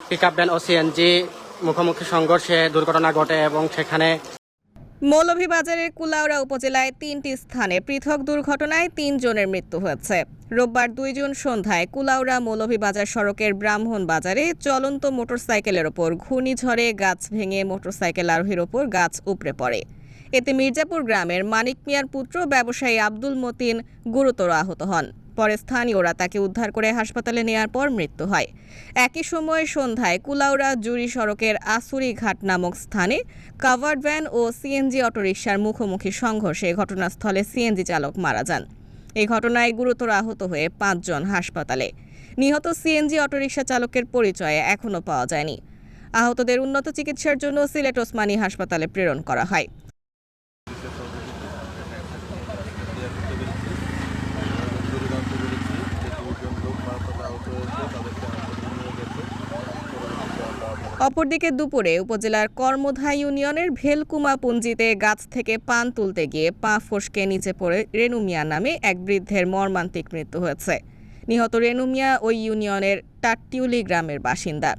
Pickup van ও CNG মুখোমুখি সংঘর্ষে দুর্ঘটনা ঘটে এবং সেখানে মৌলভীবাজারের কুলাউড়া উপজেলায় তিনটি স্থানে পৃথক দুর্ঘটনায় তিনজনের মৃত্যু হয়েছে। রোববার দুই জুন সন্ধ্যায় কুলাউড়া মৌলভীবাজার সড়কের ব্রাহ্মণ বাজারে চলন্ত মোটরসাইকেলের ওপর ঘূর্ণিঝড়ে গাছ ভেঙে মোটরসাইকেল আরোহীর ওপর গাছ উপড়ে পড়ে। এতে মির্জাপুর গ্রামের মানিক মিয়ার পুত্র ব্যবসায়ী আব্দুল মতিন গুরুতর আহত হন। পরে স্থানীয়রা তাকে উদ্ধার করে হাসপাতালে নেওয়ার পর মৃত্যু হয়। একই সময় সন্ধ্যায় কুলাউড়া জুরি সড়কের আসুরি ঘাট নামক স্থানে কাভার্ড ভ্যান ও সিএনজি অটোরিকশার মুখোমুখি সংঘর্ষে ঘটনাস্থলে সিএনজি চালক মারা যান। এই ঘটনায় গুরুতর আহত হয়ে পাঁচজন হাসপাতালে। নিহত সিএনজি অটোরিকশা চালকের পরিচয় এখনও পাওয়া যায়নি। আহতদের উন্নত চিকিৎসার জন্য সিলেট ওসমানী হাসপাতালে প্রেরণ করা হয়। অপরদিকে দুপুরে উপজেলার কর্মধা ইউনিয়নের ভেলকুমা পুঞ্জিতে গাছ থেকে পান তুলতে গিয়ে পা ফসকে নিচে পড়ে রেনু মিয়া নামে এক বৃদ্ধের মর্মান্তিক মৃত্যু হয়েছে। নিহত রেনু মিয়া ওই ইউনিয়নের টাট্টিউলি গ্রামের বাসিন্দা।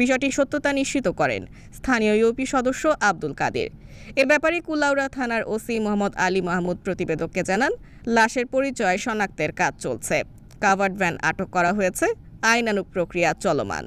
বিষয়টি সত্যতা নিশ্চিত করেন স্থানীয় ইউপি সদস্য আব্দুল কাদের। এ ব্যাপারে কুলাউড়া থানার ওসি মোহাম্মদ আলী মাহমুদ প্রতিবেদককে জানান, লাশের পরিচয় শনাক্তের কাজ চলছে। কাভার্ড ভ্যান আটক করা হয়েছে, আইনানুগ প্রক্রিয়া চলমান।